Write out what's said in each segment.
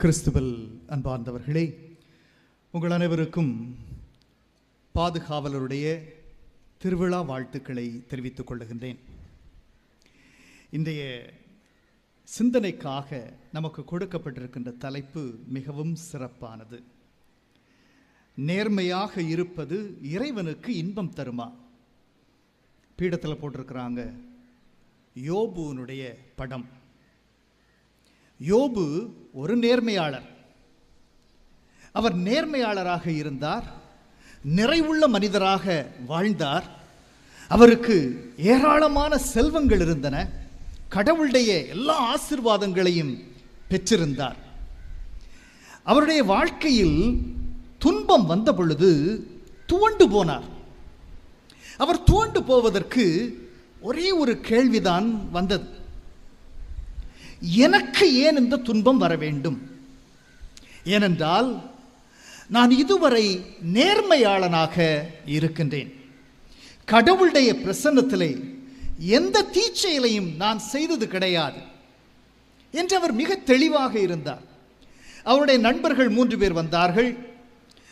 கிறிஸ்துவல் அன்பார்ந்தவர்களே உங்கள் அனைவருக்கும் பாதுகாவலருடைய திருவிழா வாழ்த்துக்களை தெரிவித்துக் கொள்ளுகின்றேன் இன்றைய சிந்தனைக்காக நமக்கு கொடுக்கப்பட்டிருக்கின்ற தலைப்பு மிகவும் சிறப்பானது. நேர்மையாக இருப்பது இறைவனுக்கு இன்பம் தருமா? பீடத்தில் போட்டிருக்கிறாங்க யோபுனுடைய படம். யோபு ஒரு நேர்மையாளர். அவர் நேர்மையாளராக இருந்தார் நிறைவுள்ள மனிதராக வாழ்ந்தார். அவருக்கு ஏராளமான செல்வங்கள் இருந்தன. கடவுளுடைய எல்லா ஆசிர்வாதங்களையும் பெற்றிருந்தார். அவருடைய வாழ்க்கையில் துன்பம் வந்த பொழுது துவண்டு போனார். அவர் துவண்டு போவதற்கு ஒரே ஒரு கேள்விதான் வந்தது. எனக்கு ஏன் இந்த துன்பம் வர வேண்டும்? ஏனென்றால் நான் இதுவரை நேர்மையாளனாக இருக்கின்றேன். கடவுளுடைய பிரசன்னத்திலே எந்த தீச்செயலையும் நான் செய்தது கிடையாது என்று அவர் மிக தெளிவாக இருந்தார். அவருடைய நண்பர்கள் மூன்று பேர் வந்தார்கள்.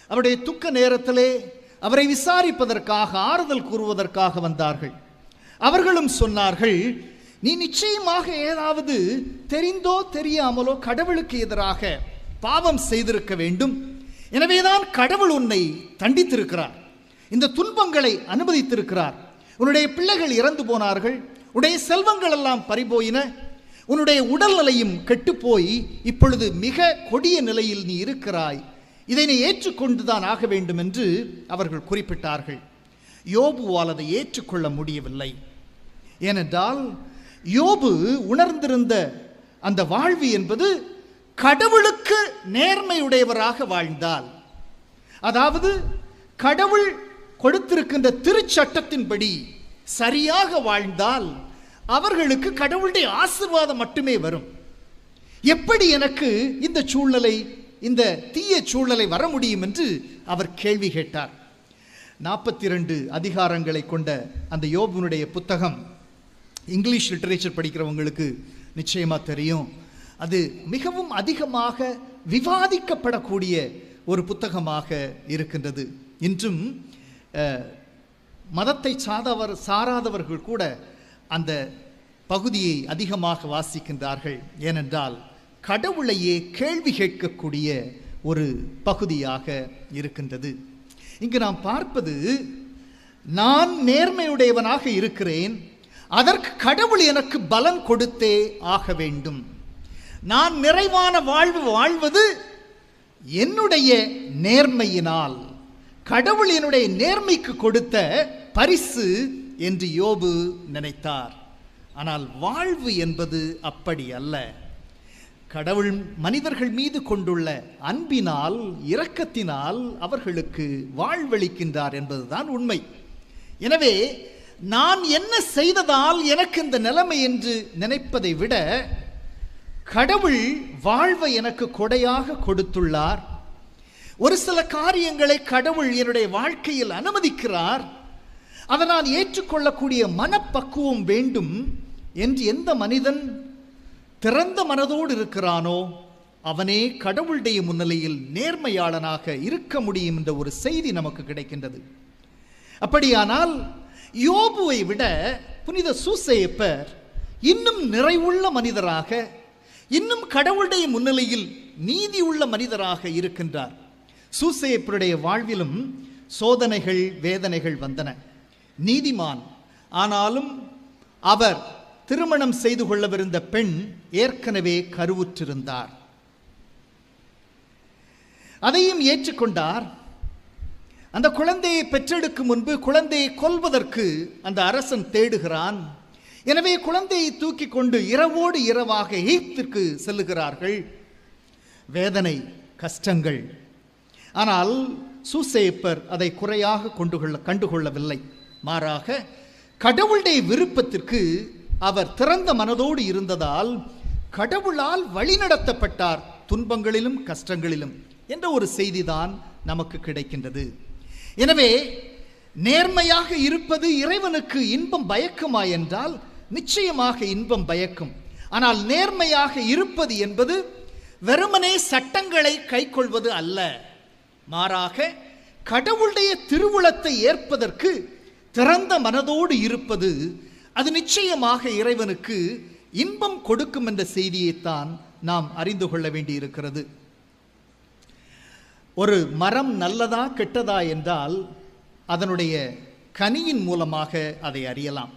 அவருடைய துக்க நேரத்திலே அவரை விசாரிப்பதற்காக ஆறுதல் கூறுவதற்காக வந்தார்கள். அவர்களும் சொன்னார்கள் நீ நிச்சயமாக ஏதாவது தெரிந்தோ தெரியாமலோ கடவுளுக்கு எதிராக பாவம் செய்திருக்க வேண்டும். எனவேதான் கடவுள் உன்னை தண்டித்திருக்கிறார். இந்த துன்பங்களை அனுமதித்திருக்கிறார். உன்னுடைய பிள்ளைகள் இறந்து போனார்கள். உன்னுடைய செல்வங்கள் எல்லாம் பறிபோயின. உன்னுடைய உடல்நிலையும் கெட்டுப்போய் இப்பொழுது மிக கொடிய நிலையில் நீ இருக்கிறாய். இதை நீ ஏற்றுக்கொண்டுதான் ஆக வேண்டும் என்று அவர்கள் குறிப்பிட்டார்கள். யோபுவால் அதை ஏற்றுக்கொள்ள முடியவில்லை. ஏனென்றால் யோபு உணர்ந்திருந்த அந்த வாழ்வு என்பது கடவுளுக்கு நேர்மையுடையவராக வாழ்ந்தால். அதாவது கடவுள் கொடுத்திருக்கின்ற திருச்சட்டத்தின்படி சரியாக வாழ்ந்தால் அவர்களுக்கு கடவுளுடைய ஆசிர்வாதம் மட்டுமே வரும். எப்படி எனக்கு இந்த சூழ்நிலை இந்த தீய சூழ்நிலை வர முடியும் என்று அவர் கேள்வி கேட்டார். நாற்பத்தி ரெண்டு அதிகாரங்களை கொண்ட அந்த யோபுனுடைய புத்தகம் இங்கிலீஷ் லிட்டரேச்சர் படிக்கிறவங்களுக்கு நிச்சயமாக தெரியும். அது மிகவும் அதிகமாக விவாதிக்கப்படக்கூடிய ஒரு புத்தகமாக இருக்கின்றது. இன்றும் மதத்தை சாதவர் சாராதவர்கள் கூட அந்த பகுதியை அதிகமாக வாசிக்கின்றார்கள். ஏனென்றால் கடவுளையே கேள்வி கேட்கக்கூடிய ஒரு பகுதியாக இருக்கின்றது. இங்கு நாம் பார்ப்பது நான் நேர்மையுடையவனாக இருக்கிறேன் அதற்கு கடவுள் எனக்கு பலன் கொடுத்தே ஆக வேண்டும். நான் நிறைவான வாழ்வு வாழ்வது என்னுடைய நேர்மையினால். கடவுள் என்னுடைய நேர்மைக்கு கொடுத்த பரிசு என்று யோபு நினைத்தார். ஆனால் வாழ்வு என்பது அப்படி அல்ல. கடவுள் மனிதர்கள் மீது கொண்டுள்ள அன்பினால் இரக்கத்தினால் அவர்களுக்கு வாழ்வளிக்கின்றார் என்பதுதான் உண்மை. எனவே நான் என்ன செய்ததால் எனக்கு இந்த நிலைமை என்று நினைப்பதை விட கடவுள் வாழ்வை எனக்கு கொடையாக கொடுத்துள்ளார். ஒரு சில காரியங்களை கடவுள் என்னுடைய வாழ்க்கையில் அனுமதிக்கிறார். அதை நான் ஏற்றுக்கொள்ளக்கூடிய மனப்பக்குவம் வேண்டும் என்று எந்த மனிதன் திறந்த மனதோடு இருக்கிறானோ அவனே கடவுளுடைய முன்னிலையில் நேர்மையாளனாக இருக்க முடியும் என்ற ஒரு செய்தி நமக்கு கிடைக்கின்றது. அப்படியானால் யோபுவை விட புனித சூசையப்பர் இன்னும் நிறைவுள்ள மனிதராக இன்னும் கடவுளுடைய முன்னிலையில் நீதி உள்ள மனிதராக இருக்கின்றார். சூசையப்பருடைய வாழ்விலும் சோதனைகள் வேதனைகள் வந்தன. நீதிமான் ஆனாலும் அவர் திருமணம் செய்து கொள்ளவிருந்த பெண் ஏற்கனவே கருவுற்றிருந்தார். அதையும் ஏற்றுக்கொண்டார் அந்த குழந்தையை பெற்றெடுக்கும் முன்பு குழந்தையை கொல்வதற்கு அந்த அரசன் தேடுகிறான். எனவே குழந்தையை தூக்கி கொண்டு இரவோடு இரவாக எகிப்திற்கு செல்லுகிறார்கள். வேதனை கஷ்டங்கள். ஆனால் சூசேப்பர் அதை குறையாக கொண்டு கொள்ள கண்டுகொள்ளவில்லை. மாறாக கடவுளுடைய விருப்பத்திற்கு அவர் திறந்த மனதோடு இருந்ததால் கடவுளால் வழிநடத்தப்பட்டார். துன்பங்களிலும் கஷ்டங்களிலும். என்ற ஒரு செய்திதான் நமக்கு கிடைக்கின்றது. எனவே நேர்மையாக இருப்பது இறைவனுக்கு இன்பம் பயக்குமா என்றால் நிச்சயமாக இன்பம் பயக்கும். ஆனால் நேர்மையாக இருப்பது என்பது வெறுமனே சட்டங்களை கைக்கொள்வது அல்ல. மாறாக கடவுளுடைய திருவுளத்தை ஏற்பதற்கு திறந்த மனதோடு இருப்பது அது நிச்சயமாக இறைவனுக்கு இன்பம் கொடுக்கும் என்ற செய்தியைத்தான் நாம் அறிந்து கொள்ள வேண்டியிருக்கிறது. ஒரு மரம் நல்லதா கெட்டதா என்றால் அதனுடைய கனியின் மூலமாக அதை அறியலாம்.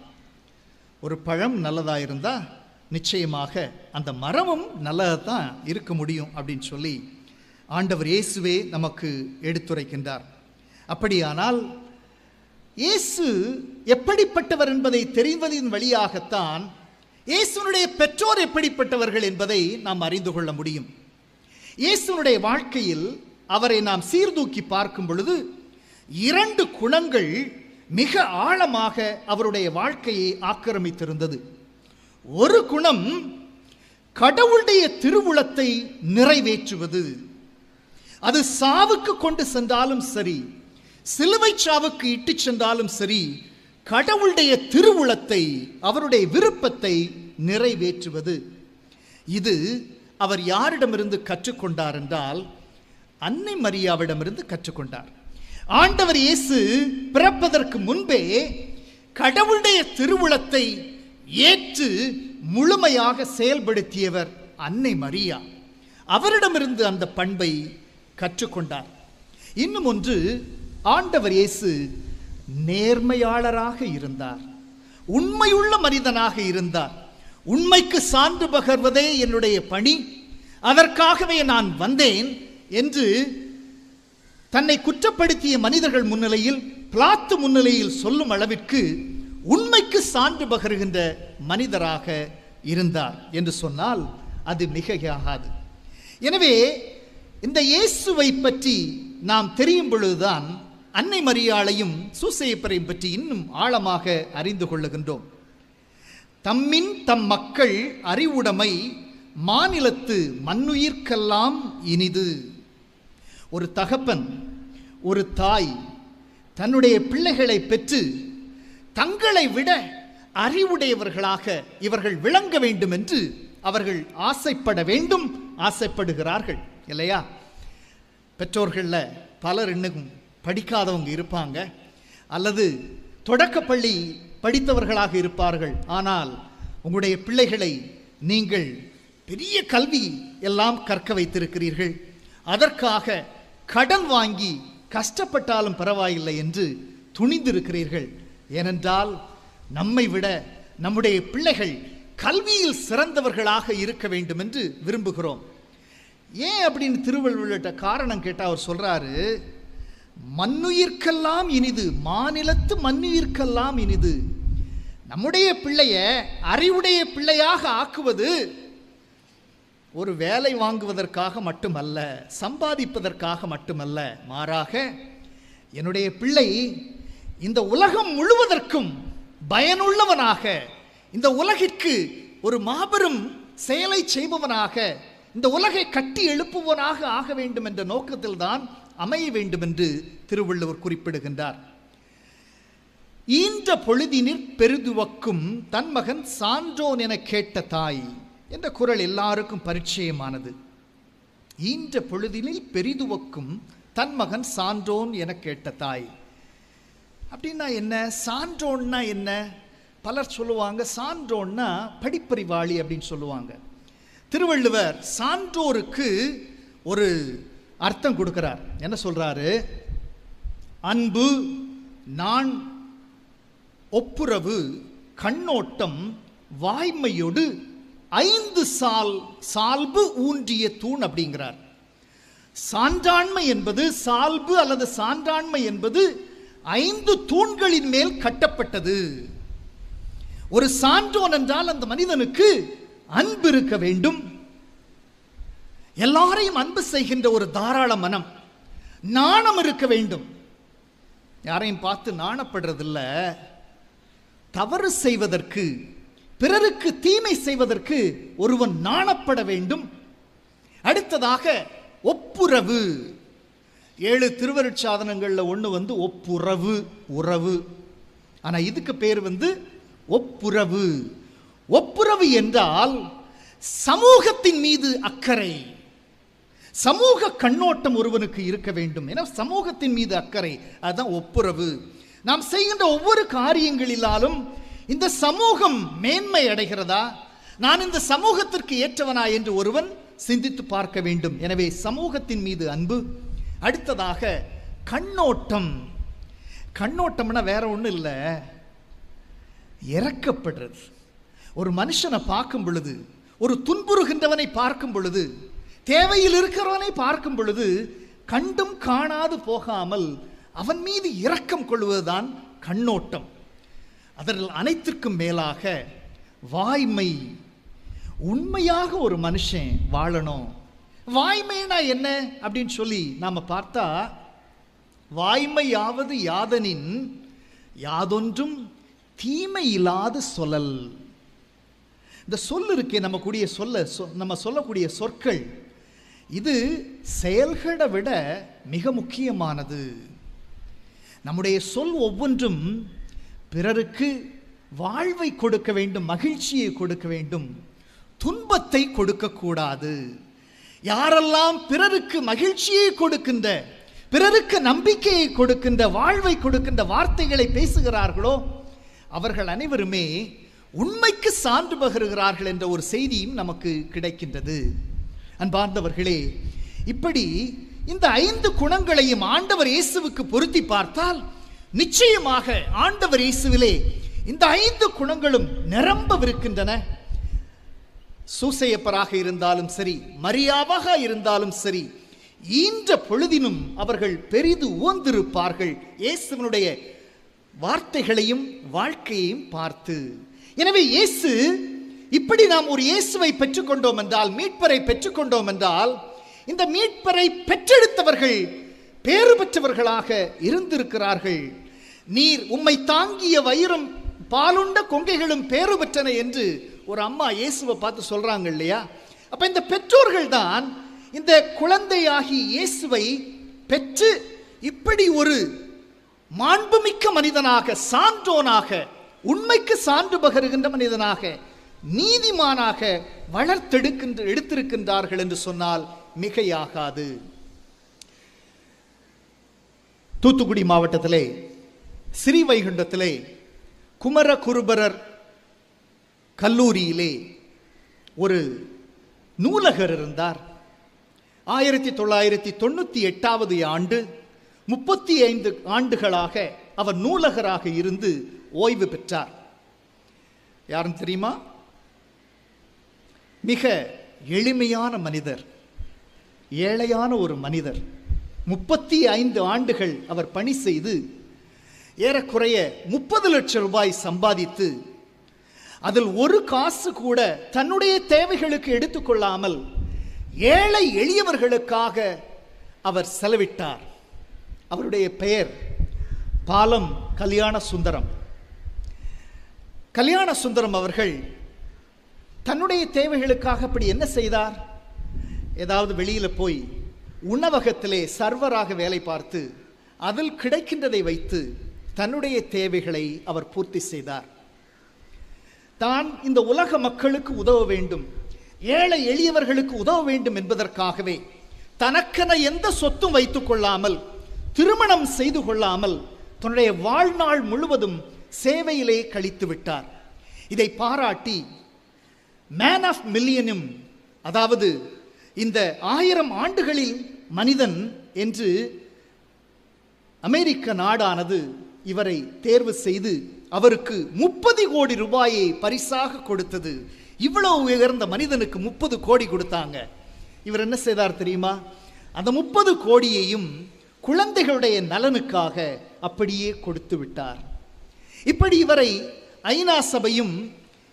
ஒரு பழம் நல்லதாக இருந்தால் நிச்சயமாக அந்த மரமும் நல்லதாக தான் இருக்க முடியும் அப்படின்னு சொல்லி ஆண்டவர் இயேசுவே நமக்கு எடுத்துரைக்கின்றார். அப்படியானால் இயேசு எப்படிப்பட்டவர் என்பதை தெரிவதின் வழியாகத்தான் இயேசுனுடைய பெற்றோர் எப்படிப்பட்டவர்கள் என்பதை நாம் அறிந்து கொள்ள முடியும். இயேசுனுடைய வாழ்க்கையில் அவரை நாம் சீர்தூக்கி பார்க்கும் பொழுது இரண்டு குணங்கள் மிக ஆழமாக அவருடைய வாழ்க்கையை ஆக்கிரமித்திருந்தது. ஒரு குணம் கடவுளுடைய திருவுளத்தை நிறைவேற்றுவது. அது சாவுக்கு கொண்டு சென்றாலும் சரி சிலுவை சாவுக்கு இட்டு சென்றாலும் சரி கடவுளுடைய திருவுளத்தை அவருடைய விருப்பத்தை நிறைவேற்றுவது. இது அவர் யாரிடமிருந்து கற்றுக்கொண்டார் என்றால் அன்னை மரியாவிடமிருந்து கற்றுக்கொண்டார். ஆண்டவர் இயேசு பிறப்பதற்கு முன்பே கடவுளுடைய திருவுளத்தை ஏற்று முழுமையாக செயல்படுத்தியவர் அன்னை மரியா. அவரிடமிருந்து அந்த பண்பை கற்றுக்கொண்டார். இன்னும் ஒன்று ஆண்டவர் இயேசு நேர்மையாளராக இருந்தார். உண்மையுள்ள மனிதனாக இருந்தார். உண்மைக்கு சான்று பகர்வதே என்னுடைய பணி. அதற்காகவே நான் வந்தேன். என்று தன்னை குற்றப்படுத்திய மனிதர்கள் முன்னிலையில் பிளாத்து முன்னிலையில் சொல்லும் அளவிற்கு உண்மைக்கு சான்று பகருகின்ற மனிதராக இருந்தார் என்று சொன்னால் அது மிகையாகாது. எனவே இந்த இயேசுவை பற்றி நாம் தெரியும் பொழுதுதான் அன்னை மரியாளையும் சூசையப்பரையும் பற்றி இன்னும் ஆழமாக அறிந்து கொள்ளுகின்றோம். தம்மின் தம் மக்கள் அறிவுடைமை மாநிலத்து மண்ணுயிர்க்கெல்லாம் இனிது. ஒரு தகப்பன் ஒரு தாய் தன்னுடைய பிள்ளைகளை பெற்று தங்களை விட அறிவுடையவர்களாக இவர்கள் விளங்க வேண்டும் என்று அவர்கள் ஆசைப்பட வேண்டும் ஆசைப்படுகிறார்கள். இல்லையா? பெற்றோர்களில் பலர் இன்னும் படிக்காதவங்க இருப்பாங்க. அல்லது தொடக்கப்பள்ளி படித்தவர்களாக இருப்பார்கள். ஆனால் உங்களுடைய பிள்ளைகளை நீங்கள் பெரிய கல்வி எல்லாம் கற்க வைத்திருக்கிறீர்கள். அதற்காக கடன் வாங்கி கஷ்டப்பட்டாலும் பரவாயில்லை என்று துணிந்திருக்கிறீர்கள். ஏனென்றால் நம்மை விட நம்முடைய பிள்ளைகள் கல்வியில் சிறந்தவர்களாக இருக்க வேண்டும் என்று விரும்புகிறோம். ஏன் அப்படின்னு திருவள்ளுவர்கிட்ட காரணம் கேட்டால் அவர் சொல்றாரு மண்ணுயிர்க்கெல்லாம் இனிது மாநிலத்து மண்ணுயிர்க்கெல்லாம் இனிது. நம்முடைய பிள்ளைய அறிவுடைய பிள்ளையாக ஆக்குவது ஒரு வேலை வாங்குவதற்காக மட்டுமல்ல சம்பாதிப்பதற்காக மட்டுமல்ல மாறாக என்னுடைய பிள்ளை இந்த உலகம் முழுவதற்கும் பயனுள்ளவனாக இந்த உலகிற்கு ஒரு மாபெரும் செயலை செய்பவனாக இந்த உலகை கட்டி எழுப்புவனாக ஆக வேண்டும் என்ற நோக்கத்தில் தான் அமைய வேண்டும் என்று திருவள்ளுவர் குறிப்பிடுகின்றார். ஈன்ற பொழுதினிற் பெருதுவக்கும் தன் மகன் சான்றோன் என கேட்ட தாய் என்ற குரல் எல்லாருக்கும் பரிச்சயமானது. ஈன்ற பொழுதினில் பெரிதுவக்கும் தன் மகன் சான்றோன் என கேட்ட தாய். அப்படின்னா என்ன? சான்றோன்னா என்ன? பலர் சொல்லுவாங்க சான்றோன்னா படிப்பறிவாளி அப்படின்னு சொல்லுவாங்க. திருவள்ளுவர் சான்றோருக்கு ஒரு அர்த்தம் கொடுக்கிறார். என்ன சொல்றாரு? அன்பு நான் ஒப்புரவு கண்ணோட்டம் வாய்மையோடு ஐந்து சால் சால்பு ஊன்றிய தூண் அப்படிங்கிறார். சான்றாண்மை என்பது சால்பு அல்லது சான்றாண்மை என்பது ஐந்து தூண்களின் மேல் கட்டப்பட்டது. ஒரு சான்றோன் என்றால் அந்த மனிதனுக்கு அன்பு இருக்க வேண்டும். எல்லாரையும் அன்பு செய்கின்ற ஒரு தாராள மனம் நாணம் இருக்க வேண்டும். யாரையும் பார்த்து நாணப்படுறதில்ல. தவறு செய்வதற்கு பிறருக்கு தீமை செய்வதற்கு ஒருவன் நாணப்பட வேண்டும். அடுத்ததாக ஒப்புரவு. ஏழு திருவருட்சாதனங்களில் ஒன்று வந்து ஒப்புரவு உறவு. ஆனால் இதுக்கு பேர் வந்து ஒப்புரவு. ஒப்புரவு என்றால் சமூகத்தின் மீது அக்கறை. சமூக கண்ணோட்டம் ஒருவனுக்கு இருக்க வேண்டும். என சமூகத்தின் மீது அக்கறை. அதுதான் ஒப்புரவு. நாம் செய்கின்ற ஒவ்வொரு காரியங்களிலாலும் இந்த சமூகம் மேன்மை அடைகிறதா? நான் இந்த சமூகத்திற்கு ஏற்றவனா என்று ஒருவன் சிந்தித்து பார்க்க வேண்டும். எனவே சமூகத்தின் மீது அன்பு. அடுத்ததாக கண்ணோட்டம். கண்ணோட்டம்னா வேற ஒன்றும் இல்லை. இறக்கப்படுறது. ஒரு மனுஷனை பார்க்கும் பொழுது ஒரு துன்புறுகின்றவனை பார்க்கும் பொழுது தேவையில் இருக்கிறவனை பார்க்கும் பொழுது கண்டும் காணாது போகாமல் அவன் மீது இரக்கம் கொள்வதுதான் கண்ணோட்டம். அதில் அனைத்திற்கும் மேலாக வாய்மை உண்மையாக ஒரு மனுஷன் வாழணும். வாய்மைனா என்ன அப்படின்னு சொல்லி நாம் பார்த்தா வாய்மையாவது யாதனின் யாதொன்றும் தீமை இல்லாத சொல்லல். இந்த சொல் இருக்கே நம்ம கூடிய சொல்ல சொ- நம்ம சொல்லக்கூடிய சொற்கள். இது செயல்களை விட மிக முக்கியமானது. நம்முடைய சொல் ஒவ்வொன்றும் பிறருக்கு வாழ்வை கொடுக்க வேண்டும் மகிழ்ச்சியை கொடுக்க வேண்டும் துன்பத்தை கொடுக்கக்கூடாது. யாரெல்லாம் பிறருக்கு மகிழ்ச்சியை கொடுக்கின்ற பிறருக்கு நம்பிக்கையை கொடுக்கின்ற வாழ்வை கொடுக்கின்ற வார்த்தைகளை பேசுகிறார்களோ அவர்கள் அனைவருமே உண்மைக்கு சான்று பகருகிறார்கள் என்ற ஒரு செய்தியும் நமக்கு கிடைக்கின்றது. அன்பார்ந்தவர்களே இப்படி இந்த ஐந்து குணங்களையும் ஆண்டவர் இயேசுவுக்கு பொருத்தி பார்த்தால் நிச்சயமாக ஆண்டவர் இயேசுவிலே இந்த ஐந்து குணங்களும் நிரம்பவிருக்கின்றன. சூசையப்பராக இருந்தாலும் சரி மரியாவாக இருந்தாலும் சரி ஈன்ற பொழுதினும் அவர்கள் பெரிது ஓந்திருப்பார்கள் இயேசுவனுடைய வார்த்தைகளையும் வாழ்க்கையையும் பார்த்து. எனவே இயேசு இப்படி நாம் ஒரு இயேசுவை பெற்றுக்கொண்டோம் என்றால் மீட்பரை பெற்றுக்கொண்டோம் என்றால் இந்த மீட்பரை பெற்றெடுத்தவர்கள் பேறு பெற்றவர்களாக இருந்திருக்கிறார்கள். நீர் உம்மை தாங்கிய வயிறும் பாலுண்ட கொங்கைகளும் பேறு பெற்றன என்று ஒரு அம்மா இயேசுவை பார்த்து சொல்றாங்க இல்லையா? அப்ப இந்த பெற்றோர்கள் தான் இந்த குழந்தையாகி இயேசுவை பெற்று இப்படி ஒரு மாண்புமிக்க மனிதனாக சான்றோனாக உண்மைக்கு சான்று பகருகின்ற மனிதனாக நீதிமானாக வளர்த்தெடுக்கின்ற எடுத்திருக்கின்றார்கள் என்று சொன்னால் மிகையாகாது. தூத்துக்குடி மாவட்டத்திலே ஸ்ரீவைகுண்டத்திலே குமரகுருபரர் கல்லூரியிலே ஒரு நூலகர் இருந்தார். ஆயிரத்தி தொள்ளாயிரத்தி தொண்ணூற்றி எட்டாவது ஆண்டு முப்பத்தி ஐந்து ஆண்டுகளாக அவர் நூலகராக இருந்து ஓய்வு பெற்றார். யாரும் தெரியுமா? மிக எளிமையான மனிதர் ஏழையான ஒரு மனிதர். முப்பத்தி ஐந்து ஆண்டுகள் அவர் பணி செய்து ஏறக்குறைய முப்பது லட்சம் ரூபாய் சம்பாதித்து அதில் ஒரு காசு கூட தன்னுடைய தேவைகளுக்கு எடுத்துக்கொள்ளாமல் ஏழை எளியவர்களுக்காக அவர் செலவிட்டார். அவருடைய பெயர் பாலம் கல்யாண சுந்தரம் கல்யாண சுந்தரம் அவர்கள் தன்னுடைய தேவைகளுக்காக அப்படி என்ன செய்தார்? ஏதாவது வெளியில் போய் உணவகத்திலே சர்வராக வேலை பார்த்து அதில் கிடைக்கின்றதை வைத்து தன்னுடைய தேவைகளை அவர் பூர்த்தி செய்தார். தான் இந்த உலக மக்களுக்கு உதவ வேண்டும் ஏழை எளியவர்களுக்கு உதவ வேண்டும் என்பதற்காகவே தனக்கென எந்த சொத்தும் வைத்துக் கொள்ளாமல் திருமணம் செய்து கொள்ளாமல் தன்னுடைய வாழ்நாள் முழுவதும் சேவையிலே கழித்து விட்டார். இதை பாராட்டி மேன் ஆஃப் மில்லியனும் அதாவது இந்த ஆயிரம் ஆண்டுகளில் மனிதன் என்று அமெரிக்க நாடானது இவரை தேர்வு செய்து அவருக்கு முப்பது கோடி ரூபாயை பரிசாக கொடுத்தது. இவ்வளவு உயர்ந்த மனிதனுக்கு முப்பது கோடி கொடுத்தாங்க. இவர் என்ன செய்தார் தெரியுமா? அந்த முப்பது கோடியையும் குழந்தைகளுடைய நலனுக்காக அப்படியே கொடுத்து விட்டார். இப்படி இவரை ஐநா சபையும்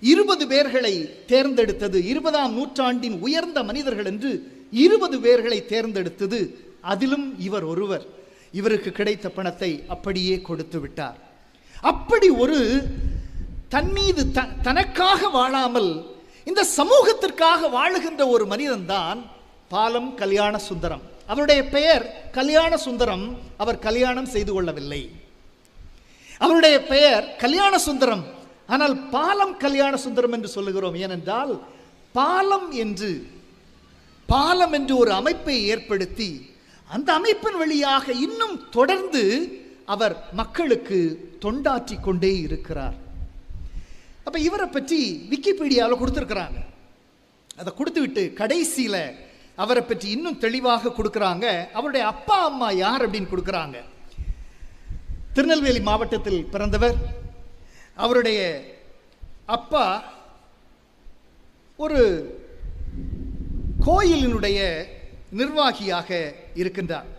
இருபது பேர்களை தேர்ந்தெடுத்தது. இருபதாம் நூற்றாண்டின் உயர்ந்த மனிதர்கள் என்று இருபது பேர்களை தேர்ந்தெடுத்தது அதிலும் இவர் ஒருவர். இவருக்கு கிடைத்த பணத்தை அப்படியே கொடுத்து விட்டார். அப்படி ஒரு தன் மீது த- தனக்காக வாழாமல் இந்த சமூகத்திற்காக வாழுகின்ற ஒரு மனிதன்தான் பாலம் கல்யாண சுந்தரம். அவருடைய பெயர் கல்யாண சுந்தரம். அவர் கல்யாணம் செய்து கொள்ளவில்லை. அவருடைய பெயர் கல்யாண சுந்தரம். ஆனால் பாலம் கல்யாண சுந்தரம் என்று சொல்லுகிறோம். ஏனென்றால் பாலம் என்று பாலம் என்று ஒரு அமைப்பை ஏற்படுத்தி அந்த அமைப்பின் வழியாக இன்னும் தொடர்ந்து அவர் மக்களுக்கு தொண்டாற்றி கொண்டே இருக்கிறார். அப்ப இவரை பற்றி விக்கிபீடியாவில் கொடுத்துருக்குறாங்க. அதை கொடுத்து விட்டு கடைசியில் அவரை பற்றி இன்னும் தெளிவாக கொடுக்குறாங்க. அவருடைய அப்பா அம்மா யார் அப்படின்னு கொடுக்குறாங்க. திருநெல்வேலி மாவட்டத்தில் பிறந்தவர் அவருடைய அப்பா ஒரு கோயிலினுடைய நிர்வாகியாக இருக்கின்றார்.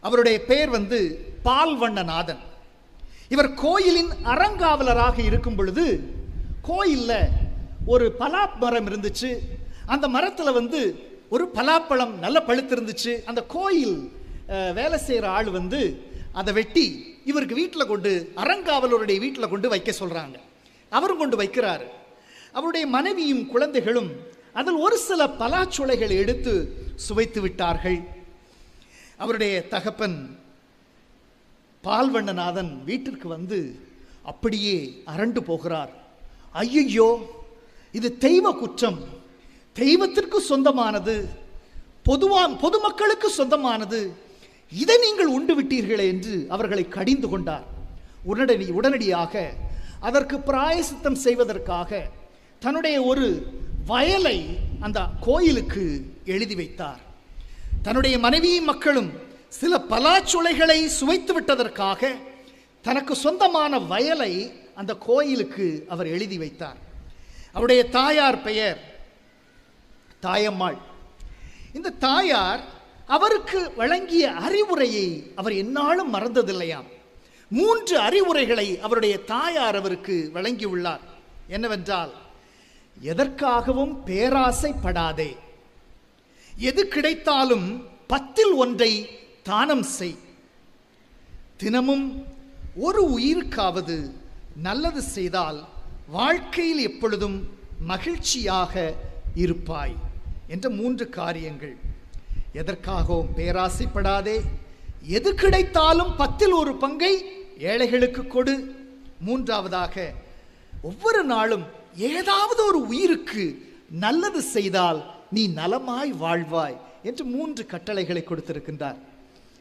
அவருடைய பெயர் வந்து பால்வண்ணநாதன். இவர் கோயிலின் அறங்காவலராக இருக்கும் பொழுது கோயிலில் ஒரு பலா மரம் இருந்துச்சு. அந்த மரத்தில் வந்து ஒரு பலாப்பழம் நல்ல பழுத்து இருந்துச்சு அந்த கோயில் வேலை செய்கிற ஆள் வந்து அதை வெட்டி இவருக்கு வீட்டில் கொண்டு அறங்காவலருடைய வீட்டில் கொண்டு வைக்க சொல்கிறாங்க அவரும் கொண்டு வைக்கிறாரு. அவருடைய மனைவியும் குழந்தைகளும் அதில் ஒரு சில பலாச்சுளைகளை எடுத்து சுவைத்து விட்டார்கள். அவருடைய தகப்பன் பால்வண்ணநாதன் வீட்டிற்கு வந்து அப்படியே அரண்டு போகிறார். ஐயையோ இது தெய்வ குற்றம். தெய்வத்திற்கு சொந்தமானது பொதுவான் பொதுமக்களுக்கு சொந்தமானது இதை நீங்கள் உண்டு விட்டீர்களே என்று அவர்களை கடிந்து கொண்டார். உடனடி உடனடியாக அதற்கு பிராயசித்தம் செய்வதற்காக தன்னுடைய ஒரு வயலை அந்த கோயிலுக்கு எழுதி வைத்தார். தன்னுடைய மனைவியும் மக்களும் சில பலாச்சுளைகளை சுவைத்து விட்டதற்காக தனக்கு சொந்தமான வயலை அந்த கோயிலுக்கு அவர் எழுதி வைத்தார். அவருடைய தாயார் பெயர் தாயம்மாள். இந்த தாயார் அவருக்கு வழங்கிய அறிவுரையை அவர் என்னாலும் மறந்ததில்லையாம். மூன்று அறிவுரைகளை அவருடைய தாயார் அவருக்கு வழங்கியுள்ளார். என்னவென்றால் எதற்காகவும் பேராசைப்படாதே. எது கிடைத்தாலும் பத்தில் ஒன்றை தானம் செய். தினமும் ஒரு உயிருக்காவது நல்லது செய்தால் வாழ்க்கையில் எப்பொழுதும் மகிழ்ச்சியாக இருப்பாய் என்ற மூன்று காரியங்கள். எதற்காகவும் பேராசைப்படாதே. எது கிடைத்தாலும் பத்தில் ஒரு பங்கை ஏழைகளுக்கு கொடு. மூன்றாவதாக ஒவ்வொரு நாளும் ஏதாவது ஒரு உயிருக்கு நல்லது செய்தால் நீ நலமாய் வாழ்வாய் என்று மூன்று கட்டளைகளை கொடுத்திருக்கின்றார்.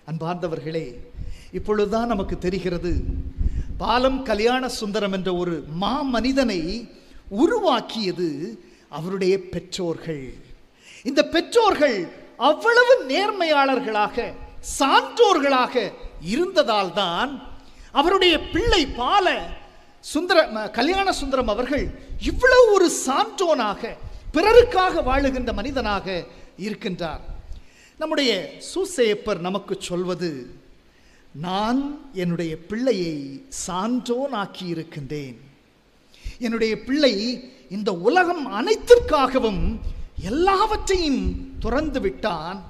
அன்பார்ந்தவர்களே இப்பொழுதுதான் நமக்கு தெரிகிறது பாலம் கல்யாண சுந்தரம் என்ற ஒரு மா மனிதனை உருவாக்கியது அவருடைய பெற்றோர்கள். இந்த பெற்றோர்கள் அவ்வளவு நேர்மையாளர்களாக சான்றோர்களாக இருந்ததால் தான் அவருடைய பிள்ளை பால சுந்தர கல்யாண சுந்தரம் அவர்கள் இவ்வளவு ஒரு சான்றோனாக பிறருக்காக வாழுகின்ற மனிதனாக இருக்கின்றார். நம்முடைய சூசேப்பர் நமக்கு சொல்வது நான் என்னுடைய பிள்ளையை சான்றோனாக்கி இருக்கின்றேன் என்னுடைய பிள்ளை இந்த உலகம் அனைத்திற்காகவும் எல்லாவற்றையும் துறந்து விட்டான்.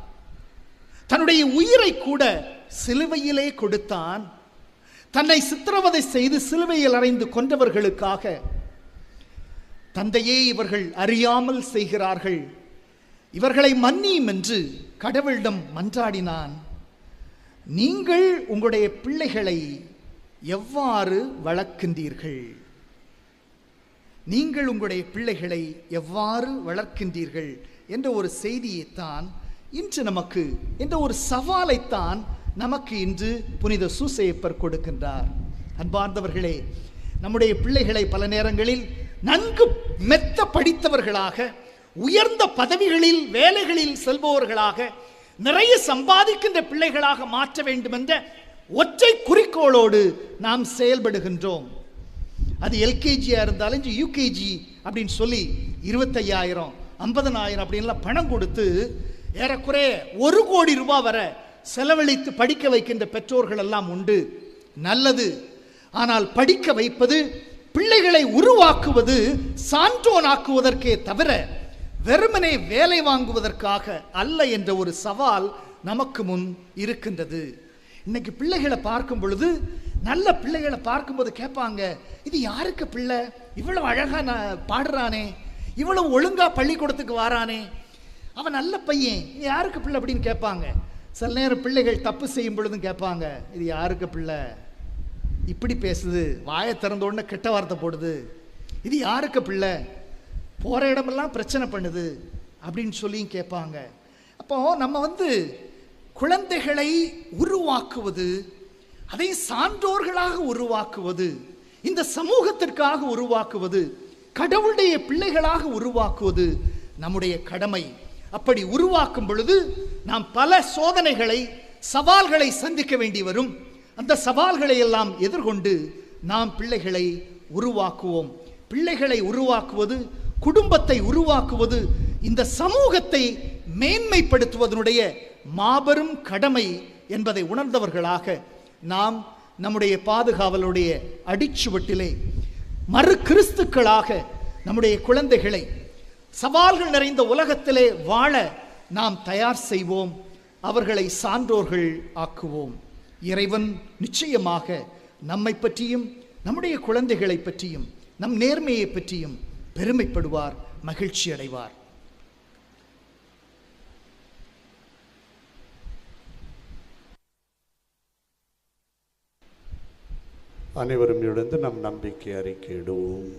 தன்னுடைய உயிரை கூட சிலுவையிலே கொடுத்தான். தன்னை சித்திரவதை செய்து சிலுவையில் அறைந்து கொண்டவர்களுக்காக தந்தையே இவர்கள் அறியாமல் செய்கிறார்கள். இவர்களை மன்னியும் என்று கடவுளிடம் மன்றாடினான். நீங்கள் உங்களுடைய பிள்ளைகளை எவ்வாறு வளர்க்கின்றீர்கள்? நீங்கள் உங்களுடைய பிள்ளைகளை எவ்வாறு வளர்க்கின்றீர்கள் என்ற ஒரு செய்தியைத்தான் இன்று நமக்கு என்ற ஒரு சவாலைத்தான் நமக்கு இன்று புனித சூசையப்பர் கொடுக்கின்றார். அன்பார்ந்தவர்களே நம்முடைய பிள்ளைகளை பல நேரங்களில் நன்கு மெத்த படித்தவர்களாக உயர்ந்த பதவிகளில் வேலைகளில் செல்பவர்களாக நிறைய சம்பாதிக்கின்ற பிள்ளைகளாக மாற்ற வேண்டும் என்ற ஒற்றை குறிக்கோளோடு நாம் செயல்படுகின்றோம். அது எல்கேஜியாக இருந்தாலும் யூகேஜி அப்படின்னு சொல்லி இருபத்தையாயிரம் ஐம்பதனாயிரம் அப்படின்லாம் பணம் கொடுத்து ஏறக்குறைய ஒரு கோடி ரூபாய் வர செலவழித்து படிக்க வைக்கின்ற பெற்றோர்கள் எல்லாம் உண்டு. நல்லது. ஆனால் படிக்க வைப்பது பிள்ளைகளை உருவாக்குவது சான்றோனாக்குவதற்கே தவிர வெறுமனே வேலை வாங்குவதற்காக அல்ல என்ற ஒரு சவால் நமக்கு முன் இருக்கின்றது. இன்னைக்கு பிள்ளைகளை பார்க்கும் பொழுது நல்ல பிள்ளைகளை பார்க்கும்போது கேட்பாங்க இது யாருக்கு பிள்ளை? இவ்வளவு அழகா நான் பாடுறானே. இவ்வளவு ஒழுங்கா பள்ளிக்கூடத்துக்கு வாரானே. அவன் நல்ல பையன். யாருக்கு பிள்ளை? அப்படின்னு கேட்பாங்க. சில நேரம் பிள்ளைகள் தப்பு செய்யும் பொழுதும் கேட்பாங்க இது யாருக்கு பிள்ளை? இப்படி பேசுது. வாயை திறந்த உடனே கெட்ட வார்த்தை போடுது. இது யாருக்கு பிள்ளை? போகிற இடமெல்லாம் பிரச்சனை பண்ணுது. அப்படின்னு சொல்லியும் கேட்பாங்க. அப்போ நம்ம வந்து குழந்தைகளை உருவாக்குவது அதை சான்றோர்களாக உருவாக்குவது இந்த சமூகத்திற்காக உருவாக்குவது கடவுளுடைய பிள்ளைகளாக உருவாக்குவது நம்முடைய கடமை. அப்படி உருவாக்கும் பொழுது நாம் பல சோதனைகளை சவால்களை சந்திக்க வேண்டி வரும். அந்த சவால்களை எல்லாம் எதிர்கொண்டு நாம் பிள்ளைகளை உருவாக்குவோம். பிள்ளைகளை உருவாக்குவது குடும்பத்தை உருவாக்குவது இந்த சமூகத்தை மேன்மைப்படுத்துவதனுடைய மாபெரும் கடமை என்பதை உணர்ந்தவர்களாக நாம் நம்முடைய பாதுகாவலுடைய அடிச்சுவட்டிலே மறு கிறிஸ்துக்களாக நம்முடைய குழந்தைகளை சவால்கள் நிறைந்த உலகத்திலே வாழ நாம் தயார் செய்வோம். அவர்களை சான்றோர்கள் ஆக்குவோம். இறைவன் நிச்சயமாக நம்மை பற்றியும் நம்முடைய குழந்தைகளை பற்றியும் நம் நேர்மையை பற்றியும் பெருமைப்படுவார் மகிழ்ச்சி அடைவார் அனைவரும் எழுந்து நம் நம்பிக்கை அறிக்கையிடுவோம்.